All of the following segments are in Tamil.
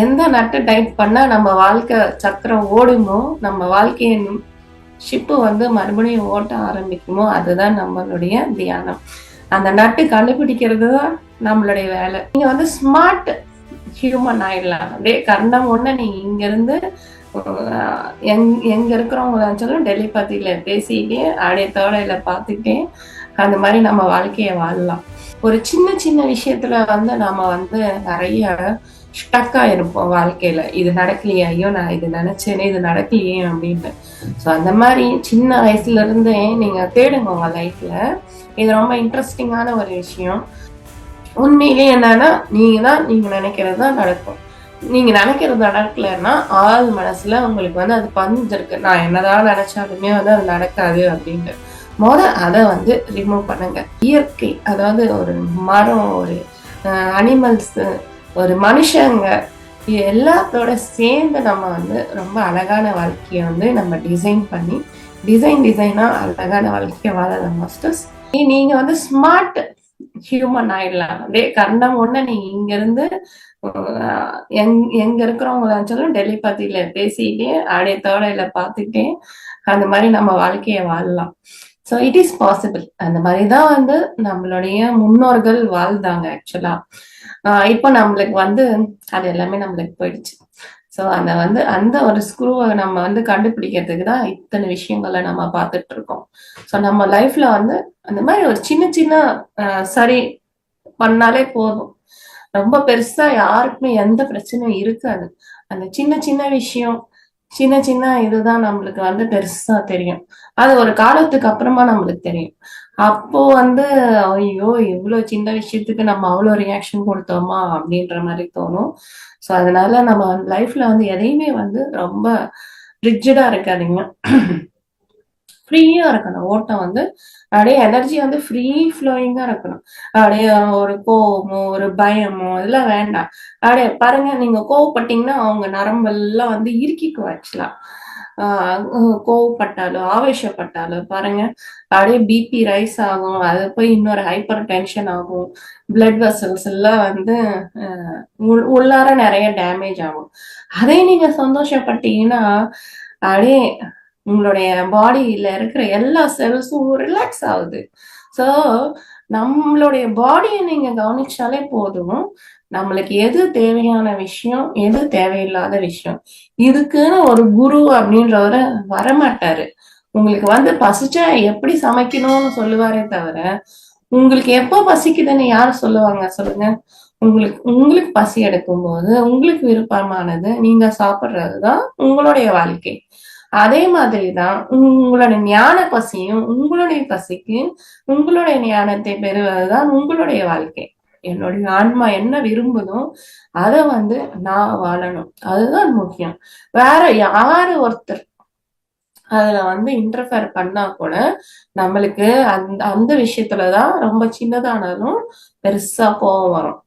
எந்த நட்டை டைட் பண்ணா நம்ம வாழ்க்கை சக்கரம் ஓடுமோ நம்ம வாழ்க்கையின் ஷிப்பு வந்து மறுபடியும் ஓட்ட ஆரம்பிக்குமோ அதுதான் நம்மளுடைய தியானம். அந்த நட்டு கண்டுபிடிக்கிறது தான் நம்மளுடைய வேலை. நீங்க வந்து ஸ்மார்ட் ஹியூமன் ஆயிடலாம். அப்படியே கர்ணம் ஒன்று நீங்கள் இங்க இருந்து எங்கே எங் எங்க இருக்கிறவங்களாச்சும் பேசிக்கிட்டே ஆடைய தோடையில் பார்த்துட்டே அந்த மாதிரி நம்ம வாழ்க்கையை வாழலாம். ஒரு சின்ன சின்ன விஷயத்துல வந்து நாம வந்து நிறைய ஸ்டக்காக இருப்போம் வாழ்க்கையில். இது நடக்கலையே ஐயோ நான் இது நினச்சேனே இது நடக்கலையே அப்படின்னு ஸோ அந்த மாதிரி சின்ன வயசுலேருந்தே நீங்கள் தேடுங்க உங்கள் லைஃப்பில் இது ரொம்ப இன்ட்ரெஸ்டிங்கான ஒரு விஷயம். உண்மையிலே என்னன்னா நீங்கள் தான் நீங்கள் நினைக்கிறது தான் நடக்கும். நீங்கள் நினைக்கிறது நடக்கலைன்னா ஆள் மனசில் உங்களுக்கு வந்து அது பதிஞ்சிருக்கு. நான் என்னதான் நினச்சாலுமே வந்து அது நடக்காது அப்படின்ட்டு. முத அதை வந்து ரிமூவ் பண்ணுங்க. இயற்கை அதாவது ஒரு மரம் ஒரு அனிமல்ஸ் ஒரு மனுஷங்க எல்லாத்தோட சேர்ந்து நம்ம வந்து ரொம்ப அழகான வாழ்க்கையை வந்து நம்ம டிசைன் பண்ணி டிசைன் டிசைனாக அழகான வாழ்க்கையை வாழலாம் மாஸ்டர்ஸ் நீங்கள் வந்து ஸ்மார்ட் ஹியூமன் ஆயிடலாம். அப்படியே கண்டம் ஒன்று நீங்கள் இங்கேருந்து எங் எங்கே இருக்கிறவங்களாச்சும் டெலிபதியில பேசிக்கிட்டே அப்படியே தோடையில பார்த்துட்டே அந்த மாதிரி நம்ம வாழ்க்கையை வாழலாம். ஸோ இட் இஸ் பாசிபிள் அந்த மாதிரி தான் வந்து நம்மளுடைய முன்னோர்கள் வாழ்ந்தாங்க ஆக்சுவலா இப்போ நம்மளுக்கு வந்து அது எல்லாமே நம்மளுக்கு போயிடுச்சு. ஸோ அந்த வந்து அந்த ஒரு ஸ்க்ரூவை நம்ம வந்து கண்டுபிடிக்கிறதுக்கு தான் இத்தனை விஷயங்களை நம்ம பார்த்துட்டு இருக்கோம். ஸோ நம்ம லைஃப்ல வந்து அந்த மாதிரி ஒரு சின்ன சின்ன அஹ், சரி பண்ணாலே போதும். ரொம்ப பெருசா யாருக்குமே எந்த பிரச்சனையும் இருக்காது. அந்த சின்ன சின்ன விஷயம் சின்ன சின்ன இதுதான் நம்மளுக்கு வந்து பெருசா தெரியும். அது ஒரு காலத்துக்கு அப்புறமா நம்மளுக்கு தெரியும். அப்போ வந்து ஐயோ இவ்வளோ சின்ன விஷயத்துக்கு நம்ம அவ்வளோ ரியாக்ஷன் கொடுத்தோமா அப்படின்ற மாதிரி தோணும். ஸோ அதனால நம்ம லைஃப்ல வந்து எதையுமே வந்து ரொம்ப ரிஜிடா இருக்காதிங்க. ஃப்ரீயா இருக்கணும். ஓட்டம் வந்து அப்படியே எனர்ஜி வந்து ஃப்ரீ ஃப்ளோயிங்கா இருக்கணும். அப்படியே ஒரு கோவமோ ஒரு பயமோ இதெல்லாம் வேண்டாம். அப்படியே பாருங்க நீங்க கோவப்பட்டீங்கன்னா அவங்க நரம்பெல்லாம் வந்து இறுக்கிக்கும் ஆக்சுவலா கோவப்பட்டாலும் ஆவேசப்பட்டாலும் பாருங்க அப்படியே பிபி ரைஸ் ஆகும். அது போய் இன்னொரு ஹைப்பர் டென்ஷன் ஆகும். பிளட் வெசல்ஸ் எல்லாம் வந்து உள்ளார நிறைய டேமேஜ் ஆகும். அதே நீங்க சந்தோஷப்பட்டீங்கன்னா அப்படியே உங்களுடைய பாடியில இருக்கிற எல்லா செல்ஸும் ரிலாக்ஸ் ஆகுது. ஸோ நம்மளுடைய பாடியை நீங்க கவனிச்சாலே போதும். நம்மளுக்கு எது தேவையான விஷயம் எது தேவையில்லாத விஷயம். இதுக்குன்னு ஒரு குரு அப்படின்றவர வரமாட்டாரு. உங்களுக்கு வந்து பசிச்சா எப்படி சமைக்கணும்னு சொல்லுவாரே தவிர உங்களுக்கு எப்போ பசிக்குதுன்னு யார் சொல்லுவாங்க சொல்லுங்க. உங்களுக்கு உங்களுக்கு பசி எடுக்கும் போது உங்களுக்கு விருப்பமானது நீங்க சாப்பிடுறதுதான் உங்களுடைய வாழ்க்கை. அதே மாதிரிதான் உங்களுடைய ஞான பசியும் உங்களுடைய பசிக்கு உங்களுடைய ஞானத்தை பெறுவதுதான் உங்களுடைய வாழ்க்கை. என்னுடைய ஆன்மா என்ன விரும்புதோ அதை வந்து நான் வாழணும். அதுதான் முக்கியம். வேற யாரு ஒருத்தர் அதுல வந்து இன்டர்ஃபேர் பண்ணா கூட நம்மளுக்கு அந்த அந்த விஷயத்துலதான் ரொம்ப சின்னதானாலும் பெருசா கோவம் வரும்.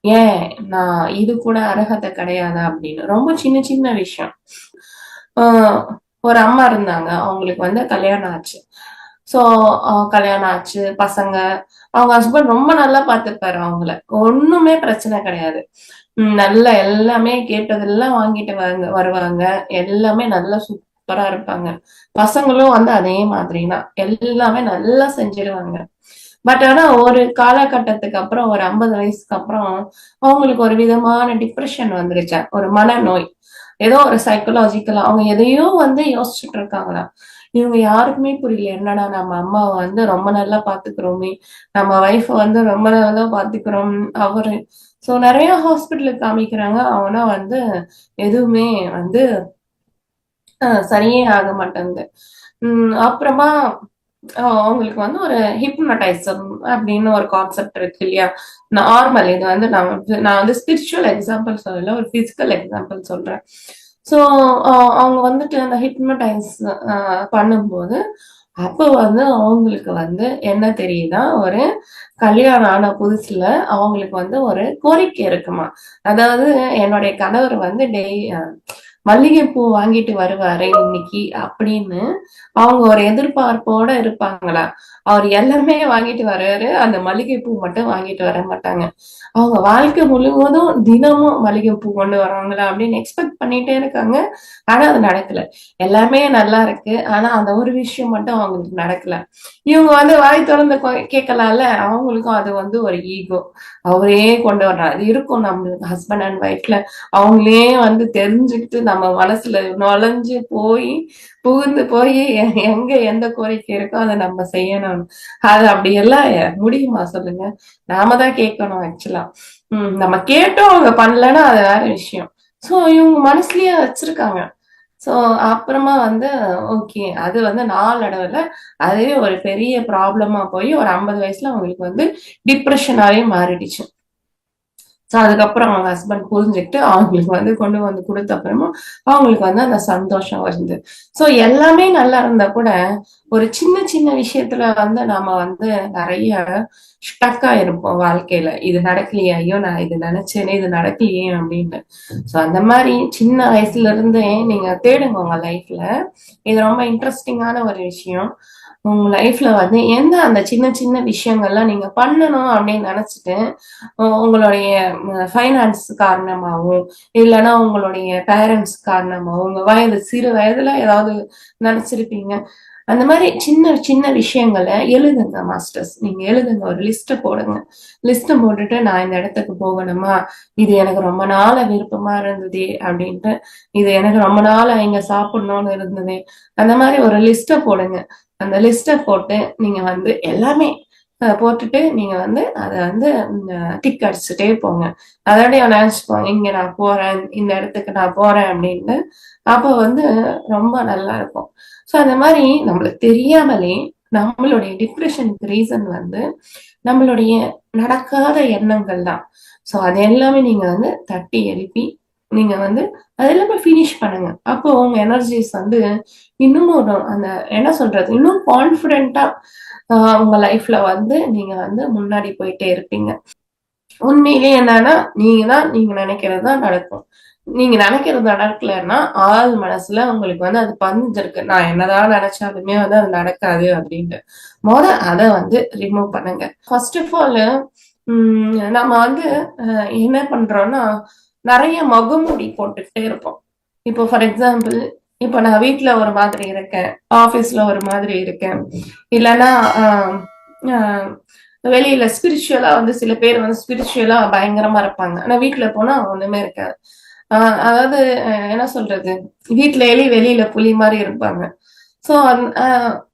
ஏன்? நான் இது கூட அர்ஹதை கிடையாதா அப்படின்னு. ரொம்ப சின்ன சின்ன விஷயம். ஆஹ் ஒரு அம்மா இருந்தாங்க. அவங்களுக்கு வந்து கல்யாணம் ஆச்சு. ஸோ கல்யாணம் ஆச்சு. பசங்க அவங்க ஹஸ்பண்ட் ரொம்ப நல்லா பார்த்துப்பாரு அவங்கள. ஒண்ணுமே பிரச்சனை கிடையாது. உம் நல்ல எல்லாமே கேட்டதெல்லாம் வாங்கிட்டு வாங்க வருவாங்க. எல்லாமே நல்லா சூப்பரா இருப்பாங்க. பசங்களும் வந்து அதே மாதிரி தான் எல்லாமே நல்லா செஞ்சிருவாங்க. பட் ஆனா ஒரு காலகட்டத்துக்கு அப்புறம் ஒரு ஐம்பது வயசுக்கு அப்புறம் அவங்களுக்கு ஒரு விதமான டிப்ரெஷன் வந்துருச்சா. ஒரு மனநோய். ஏதோ ஒரு சைக்கலாஜிக்கலா அவங்க எதையோ வந்து யோசிச்சுட்டு இருக்காங்களா இவங்க யாருக்குமே புரியல. என்னடா நம்ம அம்மாவை வந்து ரொம்ப நல்லா பாத்துக்கிறோமே. நம்ம ஒய்ஃபை வந்து ரொம்ப நல்லா பாத்துக்கிறோம். அவரு சோ நிறைய ஹாஸ்பிட்டலுக்கு காமிக்கிறாங்க. அவனா வந்து எதுவுமே வந்து சரியே ஆக மாட்டேங்குது. உம் அப்புறமா அவங்களுக்கு வந்து ஒரு ஹிப்னடைசம் அப்படின்னு ஒரு கான்செப்ட் இருக்கு இல்லையா? நார்மல் இது வந்து நான் வந்து- நான் வந்து ஸ்பிரிச்சுவல் எக்ஸாம்பிள் சொல்லல ஒரு பிசிக்கல் எக்ஸாம்பிள் சொல்றேன். ஸோ அவங்க வந்துட்டு அந்த ஹிப்னடைஸ் பண்ணும்போது அப்போ வந்து அவங்களுக்கு வந்து என்ன தெரியுதா? ஒரு கல்யாணம் ஆன புதுசுல அவங்களுக்கு வந்து ஒரு கோரிக்கை இருக்குமா? அதாவது என்னுடைய கணவர் வந்து டெய் மல்லிகைப்பூ வாங்கிட்டு வருவாரு இன்னைக்கு அப்படின்னு அவங்க ஒரு எதிர்பார்ப்போட இருப்பாங்களா? அவர் எல்லாமே வாங்கிட்டு வர்றாரு அந்த மல்லிகைப்பூ மட்டும் வாங்கிட்டு வர மாட்டாங்க. அவங்க வாழ்க்கை முழுவதும் தினமும் மல்லிகைப்பூ கொண்டு வராங்களா அப்படின்னு எக்ஸ்பெக்ட் பண்ணிட்டே இருக்காங்க. ஆனா அது நடக்கல. எல்லாமே நல்லா இருக்கு. ஆனா அந்த ஒரு விஷயம் மட்டும் அவங்களுக்கு நடக்கல. இவங்க வந்து வாய் திறந்து கேட்கலாம்ல? அவங்களுக்கும் அது வந்து ஒரு ஈகோ அவரே கொண்டு வர்றாரு. அது இருக்கும் நம்மளுக்கு ஹஸ்பண்ட் அண்ட் ஒய்ஃப்ல அவங்களே வந்து தெரிஞ்சுக்கிட்டு நம்ம மனசுல நுழைஞ்சு போய் புகுந்து போய் எங்க எந்த கோரிக்கை இருக்கோ அதை நம்ம செய்யணும். அது அப்படி எல்லாம் முடியுமா சொல்லுங்க? நாம தான் கேட்கணும் ஆக்சுவலா உம் நம்ம கேட்டோம் அவங்க பண்ணலன்னா அது வேற விஷயம். சோ இவங்க மனசுலயே வச்சிருக்காங்க. சோ அப்புறமா வந்து ஓகே அது வந்து நாளடைவுல அதுவே ஒரு பெரிய ப்ராப்ளமா போய் ஒரு ஐம்பது வயசுல அவங்களுக்கு வந்து டிப்ரெஷனாவே மாறிடுச்சு. ஸோ அதுக்கப்புறம் அவங்க ஹஸ்பண்ட் புரிஞ்சுக்கிட்டு அவங்களுக்கு வந்து கொண்டு வந்து கொடுத்த அப்புறமா அவங்களுக்கு வந்து அந்த சந்தோஷம் வருது. ஸோ எல்லாமே நல்லா இருந்தா கூட ஒரு சின்ன சின்ன விஷயத்துல வந்து நாம வந்து நிறைய ஸ்டக்கா இருப்போம் வாழ்க்கையில. இது நடக்கலையே ஐயோ நான் இது நினைச்சேனே இது நடக்கலையே அப்படின்னு. ஸோ அந்த மாதிரி சின்ன வயசுல இருந்தே நீங்க தேடுங்க உங்க லைஃப்ல இது ரொம்ப இன்ட்ரெஸ்டிங்கான ஒரு விஷயம். உங்க லைஃப்ல வந்து எந்த அந்த சின்ன சின்ன விஷயங்கள்லாம் நீங்க பண்ணணும் அப்படின்னு நினைச்சிட்டு உங்களுடைய ஃபைனான்ஸ் காரணமாகவும் இல்லைன்னா உங்களுடைய பேரண்ட்ஸ் காரணமாகவும் உங்க வயது சிறு வயதுல ஏதாவது நினைச்சிருப்பீங்க? அந்த மாதிரி சின்ன சின்ன விஷயங்களை எழுதுங்க மாஸ்டர்ஸ் நீங்க எழுதுங்க ஒரு லிஸ்ட்டை போடுங்க. லிஸ்ட்டை போட்டுட்டு நான் இந்த இடத்துக்கு போகணுமா? இது எனக்கு ரொம்ப நாள விருப்பமா இருந்தது அப்படின்ட்டு இது எனக்கு ரொம்ப நாள் இங்க சாப்பிடணும்னு இருந்தது. அந்த மாதிரி ஒரு லிஸ்ட்டை போடுங்க. அந்த லிஸ்ட்டை போட்டு நீங்க வந்து எல்லாமே போட்டுட்டு நீங்க வந்து அதை வந்து டிக் அடிச்சுட்டே போங்க. அதோடய நினைச்சுப்போங்க இங்க நான் போறேன் இந்த இடத்துக்கு நான் போறேன் அப்படின்னு அப்போ வந்து ரொம்ப நல்லா இருக்கும். ஸோ அந்த மாதிரி நம்மளுக்கு தெரியாமலே நம்மளுடைய டிப்ரெஷனுக்கு ரீசன் வந்து நம்மளுடைய நடக்காத எண்ணங்கள் தான் ஸோ அது எல்லாமே நீங்க வந்து தட்டி எழுப்பி நீங்க வந்து அது எல்லாமே ஃபினிஷ் பண்ணுங்க. அப்போ உங்க எனர்ஜிஸ் வந்து இன்னும் ஒரு அந்த என்ன சொல்றது? இன்னும் கான்பிடென்ட்டா உங்க லைஃப்ல வந்து நீங்க வந்து முன்னாடி போயிட்டே இருப்பீங்க. உண்மையிலே என்னன்னா நீங்க தான் நீங்க நினைக்கிறது தான் நடக்கும். நீங்க நினைக்கிறது நடக்கலன்னா ஆள் மனசுல உங்களுக்கு வந்து அது பதிஞ்சிருக்கு. நான் என்னதான் நினைச்சாலுமே வந்து அது நடக்காது அப்படின்ட்டு. முத அதை வந்து ரிமூவ் பண்ணுங்க. ஃபர்ஸ்ட் ஆஃப் ஆல் நம்ம வந்து என்ன பண்றோம்னா நிறைய முகமூடி போட்டுக்கிட்டே இருப்போம். இப்போ ஃபார் எக்ஸாம்பிள் இப்போ நான் வீட்டுல ஒரு மாதிரி இருக்கேன் ஆபீஸ்ல ஒரு மாதிரி இருக்கேன். இல்லைன்னா வெளியில ஸ்பிரிச்சுவலா வந்து சில பேர் வந்து ஸ்பிரிச்சுவலா பயங்கரமா இருப்பாங்க. ஆனா வீட்டுல போனா ஒண்ணுமே இருக்காது. அதாவது என்ன சொல்றது? வீட்டுல எலி வெளியில புலி மாதிரி இருப்பாங்க. சோ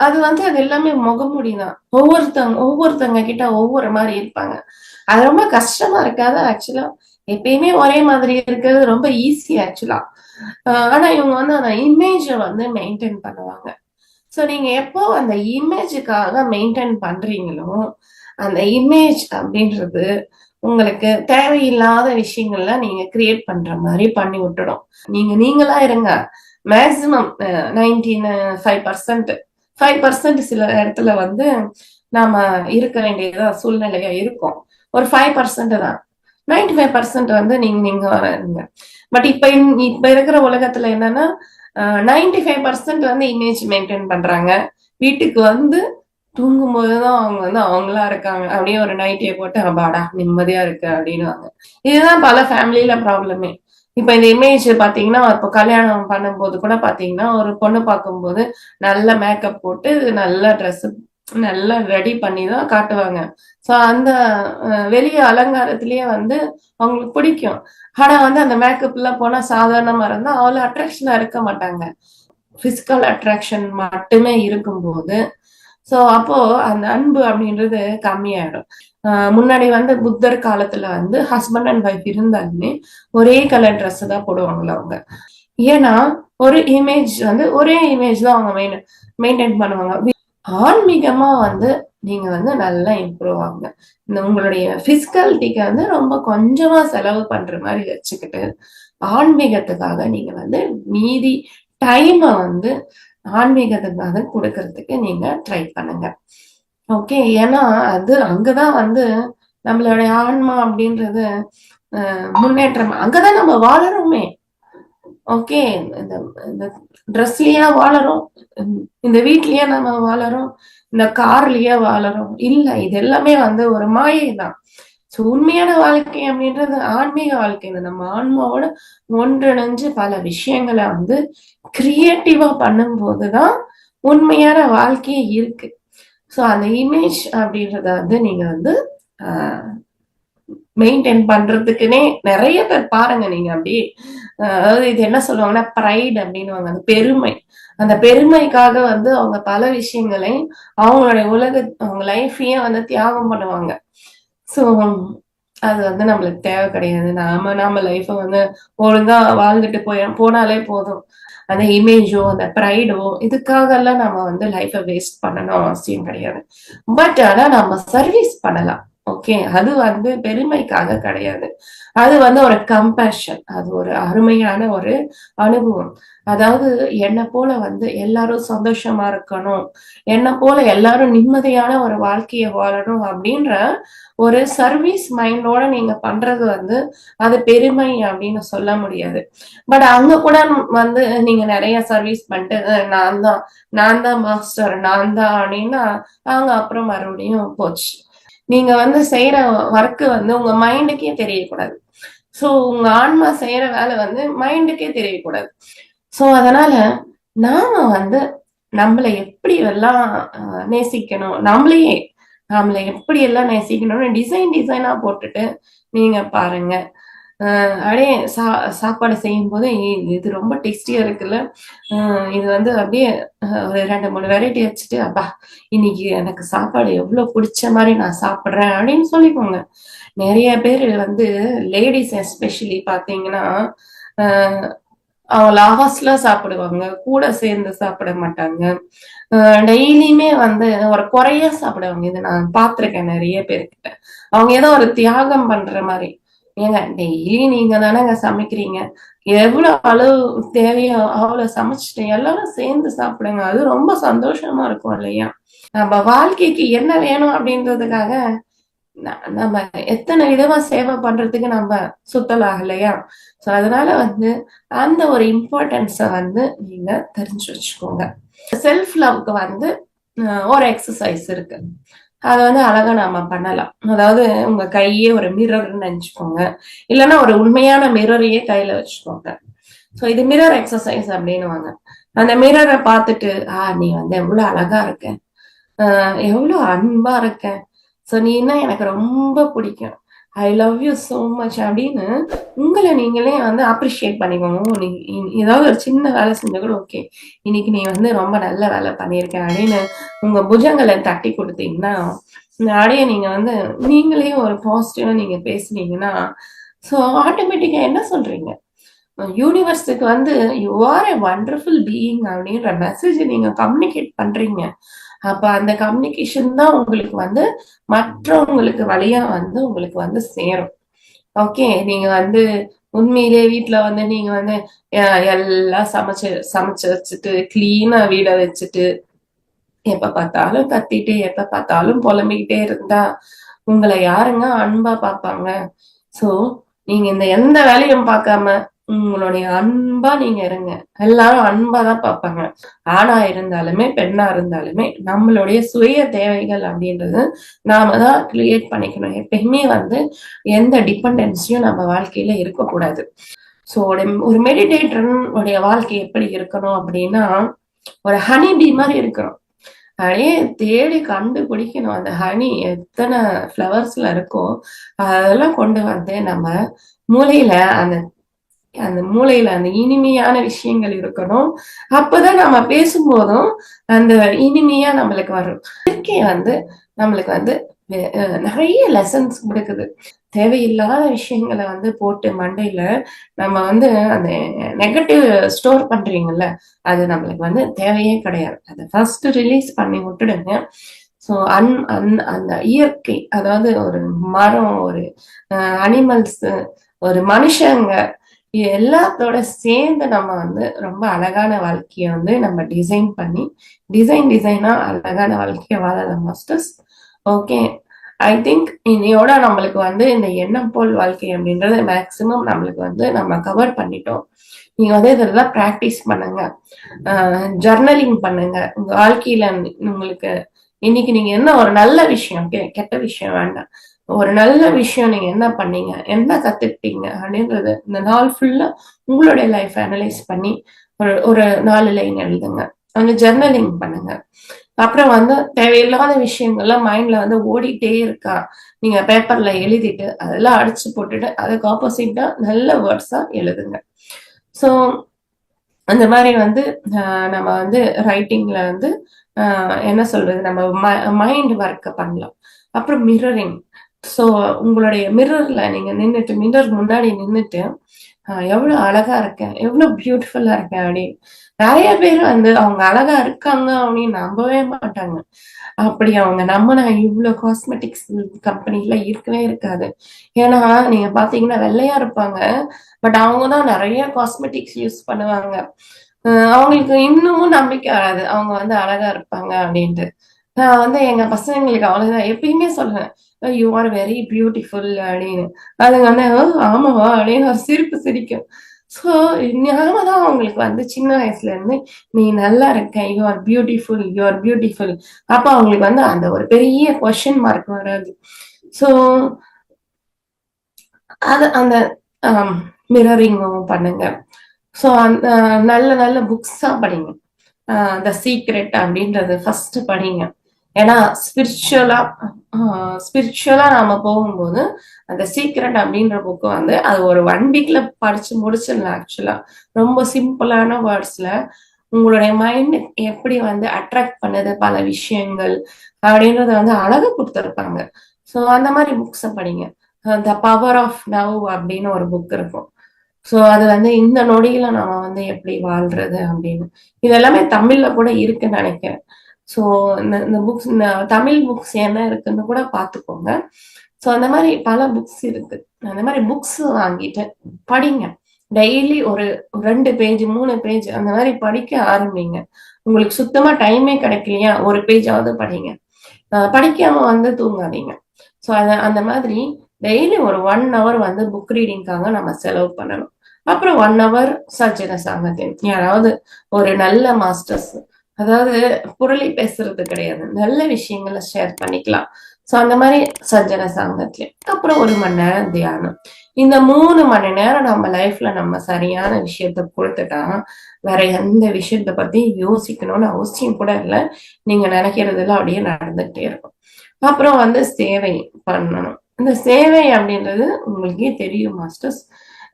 அது வந்து அது எல்லாமே முகமுடி தான். ஒவ்வொருத்தவங்க ஒவ்வொருத்தவங்க கிட்ட ஒவ்வொரு மாதிரி இருப்பாங்க. அது ரொம்ப கஷ்டமா இருக்காது ஆக்சுவலா எப்பயுமே ஒரே மாதிரி இருக்கிறது ரொம்ப ஈஸி ஆக்சுவலா ஆனா இவங்க வந்து அந்த இமேஜை வந்து மெயின்டைன் பண்ணுவாங்க. ஸோ நீங்க எப்போ அந்த இமேஜுக்காக மெயின்டைன் பண்றீங்களோ அந்த இமேஜ் அப்படின்றது உங்களுக்கு தேவையில்லாத விஷயங்கள்ல நீங்க கிரியேட் பண்ற மாதிரி பண்ணி விட்டுடும். நீங்க நீங்களா இருங்க. Maximum nineteen five percent five percent சில இடத்துல வந்து நாம இருக்க வேண்டியதா சூழ்நிலையா இருக்கும். ஒரு ஃபைவ் பர்சன்ட் தான். நைன்டி ஃபைவ் பர்சன்ட் வந்து நீங்க நீங்க வரீங்க பட் இப்ப இப்ப இருக்கிற உலகத்துல என்னன்னா நைன்டி ஃபைவ் பர்சன்ட் வந்து இமேஜ் மெயின்டைன் பண்றாங்க. வீட்டுக்கு வந்து தூங்கும் போதுதான் அவங்க வந்து அவங்களா இருக்காங்க. அப்படியே ஒரு நைட்டியை போட்டு பாடா நிம்மதியா இருக்கு அப்படின்னு இதுதான் பல ஃபேமிலியில ப்ராப்ளமே இப்ப இந்த இமேஜ் பாத்தீங்கன்னா இப்போ கல்யாணம் பண்ணும்போது கூட பாத்தீங்கன்னா ஒரு பொண்ணு பார்க்கும்போது நல்ல மேக்கப் போட்டு நல்ல ட்ரெஸ் நல்லா ரெடி பண்ணி தான் காட்டுவாங்க. ஸோ அந்த வெளிய அலங்காரத்திலேயே வந்து அவங்களுக்கு பிடிக்கும். ஆனா வந்து அந்த மேக்கப் எல்லாம் போனா சாதாரணமா இருந்தா அவ்வளவு அட்ராக்ஷனா இருக்க மாட்டாங்க. பிசிக்கல் அட்ராக்ஷன் மட்டுமே இருக்கும்போது. ஸோ அப்போ அந்த அன்பு அப்படின்றது கம்மியாயிடும். முன்னாடி வந்து புத்தர் காலத்துல வந்து ஹஸ்பண்ட் அண்ட் ஒய்ஃப் இருந்தாலுமே ஒரே கலர் ட்ரெஸ் தான் போடுவாங்கள அவங்க. ஏன்னா ஒரு இமேஜ் வந்து ஒரே இமேஜ் தான் அவங்க மெயின் மெயின்டைன் பண்ணுவாங்க. ஆன்மீகமா வந்து நீங்க வந்து நல்லா இம்ப்ரூவ் ஆகுங்க. இந்த உங்களுடைய பிசிக்காலிட்டிக்கு வந்து ரொம்ப கொஞ்சமா செலவு பண்ற மாதிரி வச்சுக்கிட்டு ஆன்மீகத்துக்காக நீங்க வந்து மீதி டைமை வந்து ஆன்மீகத்துக்காக கொடுக்கறதுக்கு நீங்க ட்ரை பண்ணுங்க. ஓகே ஏன்னா அது அங்கதான் வந்து நம்மளுடைய ஆன்மா அப்படின்றது முன்னேற்றம் அங்கதான் நம்ம வாழறோமே. ஓகே இந்த இந்த ட்ரெஸ்லயா வாழறோம். இந்த வீட்லயே நம்ம வாழறோம். இந்த கார்லயே வாழறோம். இல்ல இது எல்லாமே வந்து ஒரு மாயை தான் ஸோ உண்மையான வாழ்க்கை அப்படின்றது ஆன்மீக வாழ்க்கை. நம்ம ஆன்மாவோட ஒன்றிணைஞ்சு பல விஷயங்களை வந்து கிரியேட்டிவா பண்ணும் போதுதான் உண்மையான வாழ்க்கையே இருக்கு. ஸோ அந்த இமேஜ் அப்படின்றத வந்து நீங்க வந்து மெயின்டைன் பண்றதுக்குன்னே நிறைய பேர் பாருங்க. நீங்க அப்படியே அதாவது இது என்ன சொல்லுவாங்கன்னா ப்ரைட் அப்படின்னு அந்த பெருமை. அந்த பெருமைக்காக வந்து அவங்க பல விஷயங்களையும் அவங்களுடைய உலக அவங்க லைஃபையே வந்து தியாகம் பண்ணுவாங்க. ஸோ அது வந்து நம்மளுக்கு தேவை கிடையாது. நாம நாம லைஃப்பை வந்து ஒழுங்கா வாழ்ந்துட்டு போய் போனாலே போதும். அந்த இமேஜோ அந்த ப்ரைடோ இதுக்காக எல்லாம் நம்ம வந்து லைஃப்பை வேஸ்ட் பண்ணணும் அவசியம் கிடையாது. பட் ஆனா நம்ம சர்வீஸ் பண்ணலாம். ஓகே. அது வந்து பெருமைக்காக கிடையாது. அது வந்து ஒரு கம்பேஷன் அது ஒரு அருமையான ஒரு அனுபவம். அதாவது என்னை போல வந்து எல்லாரும் சந்தோஷமா இருக்கணும். என்னை போல எல்லாரும் நிம்மதியான ஒரு வாழ்க்கையை வாழணும் அப்படின்ற ஒரு சர்வீஸ் மைண்டோட நீங்க பண்றது வந்து அது பெருமை அப்படின்னு சொல்ல முடியாது. பட் அங்க கூட வந்து நீங்க நிறைய சர்வீஸ் பண்ணிட்டு நான் தான் நான் தான் மாஸ்டர் நான் தான் அப்படின்னா அவங்க அப்புறம் மறுபடியும் போச்சு. நீங்க வந்து செய்யற ஒர்க்கு வந்து உங்க மைண்டுக்கே தெரியக்கூடாது. ஸோ உங்க ஆன்மா செய்யற வேலை வந்து மைண்டுக்கே தெரியக்கூடாது. ஸோ அதனால நாம வந்து நம்மளை எப்படி எல்லாம் நேசிக்கணும் நம்மளையே நம்மளை எப்படி எல்லாம் நேசிக்கணும்னு டிசைன் டிசைனா போட்டுட்டு நீங்க பாருங்க. அப்படியே சா சாப்பாடு செய்யும் போது இது ரொம்ப டேஸ்டியா இருக்குல்ல. இது வந்து அப்படியே ஒரு ரெண்டு மூணு வெரைட்டி வச்சுட்டு அப்பா இன்னைக்கு எனக்கு சாப்பாடு எவ்வளவு பிடிச்ச மாதிரி நான் சாப்பிட்றேன் அப்படின்னு சொல்லிக்கோங்க. நிறைய பேர் வந்து லேடிஸ் எஸ்பெஷலி பாத்தீங்கன்னா அவங்க லாஸ்ட்ல சாப்பிடுவாங்க கூட சேர்ந்து சாப்பிட மாட்டாங்க. டெய்லியுமே வந்து ஒரு குறைய சாப்பிடுவாங்க. இதை நான் பார்த்துருக்கேன் நிறைய பேருக்கிட்ட அவங்க ஏதோ ஒரு தியாகம் பண்ற மாதிரி. ஏங்க டெய்லி நீங்க தானேங்க சமைக்கிறீங்க. எவ்வளவு அளவு தேவையோ அவ்வளவு சமைச்சிட்டு எல்லாரும் சேர்ந்து சாப்பிடுங்க. அது ரொம்ப சந்தோஷமா இருக்கும் இல்லையா? நம்ம வாழ்க்கைக்கு என்ன வேணும் அப்படின்றதுக்காக நம்ம எத்தனை விதமா சேவை பண்றதுக்கு நம்ம சுத்தலாம் இல்லையா? சோ அதனால வந்து அந்த ஒரு இம்பார்ட்டன்ஸை வந்து நீங்க தெரிஞ்சு வச்சுக்கோங்க. செல்ஃப் லவ்க்கு வந்து ஒரு எக்ஸசைஸ் இருக்கு. அதை வந்து அழகா நாம பண்ணலாம். அதாவது உங்க கையே ஒரு மிரர்னு நினைச்சுக்கோங்க. இல்லைன்னா ஒரு உண்மையான மிரரையே கையில வச்சுக்கோங்க. ஸோ இது மிரர் எக்ஸசைஸ் அப்படின்னுவாங்க. அந்த மிரரை பார்த்துட்டு ஆ நீ வந்து எவ்வளவு அழகா இருக்க. எவ்வளவு அன்பா இருக்க. ஸோ நீ என்ன எனக்கு ரொம்ப பிடிக்கும். I love you so much அப்படின்னு உங்களை நீங்களே வந்து அப்ரிஷியேட் பண்ணிக்கோங்க ஏதாவது ஒரு சின்ன வேலை செஞ்ச கூட ஓகே இன்னைக்கு நீ வந்து ரொம்ப நல்ல வேலை பண்ணியிருக்க அப்படின்னு உங்க புஜங்களை தட்டி கொடுத்தீங்கன்னா அப்படியே நீங்க வந்து நீங்களே ஒரு பாசிட்டிவா நீங்க பேசுனீங்கன்னா ஸோ ஆட்டோமேட்டிக்கா என்ன சொல்றீங்க? யூனிவர்ஸுக்கு வந்து you are a wonderful being அப்படின்ற மெசேஜ் நீங்க கம்யூனிகேட் பண்றீங்க. அப்ப அந்த கம்யூனிகேஷன் தான் உங்களுக்கு வந்து மற்றவங்களுக்கு வழியா வந்து உங்களுக்கு வந்து சேரும். ஓகே நீங்க வந்து உண்மையிலே வீட்டுல வந்து நீங்க வந்து எல்லாம் சமைச்சு சமைச்சு வச்சுட்டு கிளீனா வீட வச்சுட்டு எப்ப பார்த்தாலும் கத்திட்டு எப்ப பார்த்தாலும் புலம்பிக்கிட்டே இருந்தா உங்களை யாருங்க அன்பா பார்ப்பாங்க? சோ நீங்க இந்த எந்த வேலையும் பார்க்காம உங்களுடைய அன்பா நீங்க இருங்க. எல்லாரும் அன்பா தான் பார்ப்பாங்க. ஆணா இருந்தாலுமே பெண்ணா இருந்தாலுமே நம்மளுடைய சுய தேவைகள் அப்படின்றது நாம தான் கிரியேட் பண்ணிக்கணும். எப்பயுமே வந்து எந்த டிபெண்டன்ஸையும் நம்ம வாழ்க்கையில இருக்கக்கூடாது. ஸோ ஒரு மெடிடேட்டருடைய வாழ்க்கை எப்படி இருக்கணும் அப்படின்னா ஒரு ஹனி பீ மாதிரி இருக்கணும். அதே தேடி கண்டுபிடிக்கணும். அந்த ஹனி எத்தனை ஃப்ளவர்ஸ்ல இருக்கோ அதெல்லாம் கொண்டு வந்து நம்ம மூளையில அந்த அந்த மூளையில அந்த இனிமையான விஷயங்கள் இருக்கணும். அப்பதான் நம்ம பேசும்போதும் அந்த இனிமையா நம்மளுக்கு வரும். இயற்கை வந்து நம்மளுக்கு வந்து நிறைய லெசன்ஸ் கொடுக்குது. தேவையில்லாத விஷயங்களை வந்து போட்டு மண்டையில நம்ம வந்து அந்த நெகட்டிவ் ஸ்டோர் பண்றீங்கல்ல அது நம்மளுக்கு வந்து தேவையே கிடையாது. அதை ஃபர்ஸ்ட் ரிலீஸ் பண்ணி விட்டுடுங்க. ஸோ அன் அந் அந்த இயற்கை அதாவது ஒரு மரம் ஒரு அனிமல்ஸ் ஒரு மனுஷங்க எல்லாத்தோட சேர்ந்து நம்ம வந்து ரொம்ப அழகான வாழ்க்கையை வந்து நம்ம டிசைன் பண்ணி டிசைன் டிசைனா அழகான வாழ்க்கைய வாழலாம் மாஸ்டர்ஸ் ஓகே ஐ திங்க் இன்னையோட நம்மளுக்கு வந்து இந்த எண்ணம் போல் வாழ்க்கை அப்படின்றது மேக்சிமம் நம்மளுக்கு வந்து நம்ம கவர் பண்ணிட்டோம். நீங்க வந்து இதெல்லாம் ப்ராக்டிஸ் பண்ணுங்க. ஜர்னலிங் பண்ணுங்க. உங்க வாழ்க்கையில உங்களுக்கு இன்னைக்கு நீங்க என்ன ஒரு நல்ல விஷயம் கெட்ட விஷயம் வேண்டாம். ஒரு நல்ல விஷயம் நீங்க என்ன பண்ணீங்க? என்ன கத்துக்கிட்டீங்க? அப்படின்றது இந்த நாள் ஃபுல்லா உங்களுடைய லைஃப் அனலைஸ் பண்ணி ஒரு ஒரு நாலு லைன் எழுதுங்க. அந்த ஜெர்னலிங் பண்ணுங்க. அப்புறம் வந்து தேவையில்லாத விஷயங்கள்லாம் மைண்ட்ல வந்து ஓடிட்டே இருக்கா? நீங்க பேப்பர்ல எழுதிட்டு அதெல்லாம் அடிச்சு போட்டுட்டு அதுக்கு ஆப்போசிட்டா நல்ல வேர்ட்ஸா எழுதுங்க. ஸோ அந்த மாதிரி வந்து நம்ம வந்து ரைட்டிங்ல வந்து என்ன சொல்றது? நம்ம மைண்ட் ஒர்க்கை பண்ணலாம். அப்புறம் மிரரிங் ஸோ உங்களுடைய மிரர்ல நீங்க நின்றுட்டு மிரர் முன்னாடி நின்றுட்டு எவ்வளவு அழகா இருக்கேன் எவ்வளவு பியூட்டிஃபுல்லா இருக்கேன் அப்படின்னு நிறைய பேர் வந்து அவங்க அழகா இருக்காங்க அப்படின்னு நம்பவே மாட்டாங்க. அப்படி அவங்க நம்ம நான் இவ்வளவு காஸ்மெட்டிக்ஸ் கம்பெனில இருக்கவே இருக்காது. ஏன்னா நீங்க பாத்தீங்கன்னா வெள்ளையா இருப்பாங்க பட் அவங்க தான் நிறைய காஸ்மெட்டிக்ஸ் யூஸ் பண்ணுவாங்க. அவங்களுக்கு இன்னமும் நம்பிக்கை வராது. அவங்க வந்து அழகா இருப்பாங்க அப்படின்ட்டு. நான் வந்து எங்க பசங்களுக்கு அவ்வளவுதான் எப்பயுமே சொல்றேன் யூ ஆர் வெரி பியூட்டிஃபுல் அப்படின்னு. அதுங்க வந்து oh, ஆமாவா? அப்படின்னு ஒரு சிரிப்பு சிரிக்கும். ஸோ ஞாபகம் தான் அவங்களுக்கு வந்து சின்ன வயசுல இருந்து நீ நல்லா இருக்க you are beautiful you are beautiful அப்ப அவங்களுக்கு வந்து அந்த ஒரு பெரிய கொஷின் மார்க் வராது. ஸோ அது அந்த மிரரிங்கும் பண்ணுங்க. ஸோ அந்த நல்ல நல்ல புக்ஸா படிங்க. த சீக்ரெட் அப்படின்றது ஃபர்ஸ்ட் படிங்க. ஏன்னா ஸ்பிரிச்சுவலா ஸ்பிரிச்சுவலா நாம போகும்போது அந்த சீக்ரெட் அப்படின்ற புக்கு வந்து அது ஒரு ஒன் வீக்ல படிச்சு முடிச்சிடலாம் ஆக்சுவலா ரொம்ப சிம்பிளான வேர்ட்ஸ்ல உங்களுடைய மைண்ட் எப்படி வந்து அட்ராக்ட் பண்ணுது பல விஷயங்கள் அப்படின்றத வந்து அழகு கொடுத்துருப்பாங்க. ஸோ அந்த மாதிரி புக்ஸை படிங்க. த பவர் ஆஃப் நவ் அப்படின்னு ஒரு புக் இருக்கும். ஸோ அது வந்து இந்த நொடியில நம்ம வந்து எப்படி வாழ்றது அப்படின்னு. இது எல்லாமே தமிழ்ல கூட இருக்குன்னு நினைக்கிறேன். ஸோ இந்த இந்த புக்ஸ் இந்த தமிழ் புக்ஸ் என்ன இருக்குன்னு கூட பார்த்துக்கோங்க. ஸோ அந்த மாதிரி பல புக்ஸ் இருக்கு. அந்த மாதிரி புக்ஸ் வாங்கிட்டு படிங்க. டெய்லி ஒரு ரெண்டு பேஜ் மூணு பேஜ் அந்த மாதிரி படிக்க ஆரம்பிங்க. உங்களுக்கு சுத்தமா டைமே கிடைக்கலையா? ஒரு பேஜாவது படிங்க. படிக்காம வந்து தூங்காதீங்க. ஸோ அத அந்த மாதிரி டெய்லி ஒரு ஒன் ஹவர் வந்து புக் ரீடிங்காக நம்ம செலவு பண்ணணும். அப்புறம் ஒன் ஹவர் சஜன சாங்கத்தின் யாராவது ஒரு நல்ல மாஸ்டர்ஸ் அதாவது புரளி பேசுறது கிடையாது. நல்ல விஷயங்களை ஷேர் பண்ணிக்கலாம். ஸோ அந்த மாதிரி சஜ்ஜன சாங்கத்திலே அப்புறம் ஒரு மணி நேரம் தியானம். இந்த மூணு மணி நேரம் நம்ம லைஃப்ல நம்ம சரியான விஷயத்த கொடுத்துட்டா வேற எந்த விஷயத்த பத்தி யோசிக்கணும்னு அவசியம் கூட இல்லை. நீங்க நினைக்கிறதுல அப்படியே நடந்துகிட்டே இருக்கும். அப்புறம் வந்து சேவை பண்ணணும். இந்த சேவை அப்படின்றது உங்களுக்கே தெரியும் மாஸ்டர்ஸ்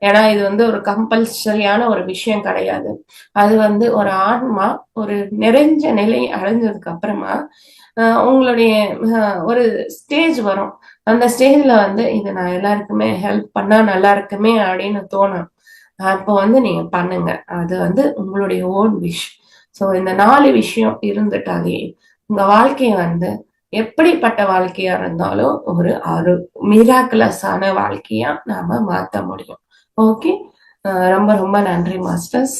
ஏன்னா இது வந்து ஒரு கம்பல்சரியான ஒரு விஷயம் கிடையாது. அது வந்து ஒரு ஆன்மா ஒரு நிறைஞ்ச நிலை அடைஞ்சதுக்கு அப்புறமா உங்களுடைய ஒரு ஸ்டேஜ் வரும். அந்த ஸ்டேஜ்ல வந்து இது நான் எல்லாருக்குமே ஹெல்ப் பண்ணா நல்லா இருக்குமே அப்படின்னு தோணும். அப்போ வந்து நீங்க பண்ணுங்க. அது வந்து உங்களுடைய ஓன் விஷ் ஸோ இந்த நாலு விஷயம் இருந்துட்டாலே உங்க வாழ்க்கையை வந்து எப்படிப்பட்ட வாழ்க்கையா இருந்தாலும் ஒரு அரு மிராக்குலஸான வாழ்க்கையா நாம மாத்த முடியும். ஓகே uh, ரொம்ப ரொம்ப நன்றி மாஸ்டர்ஸ்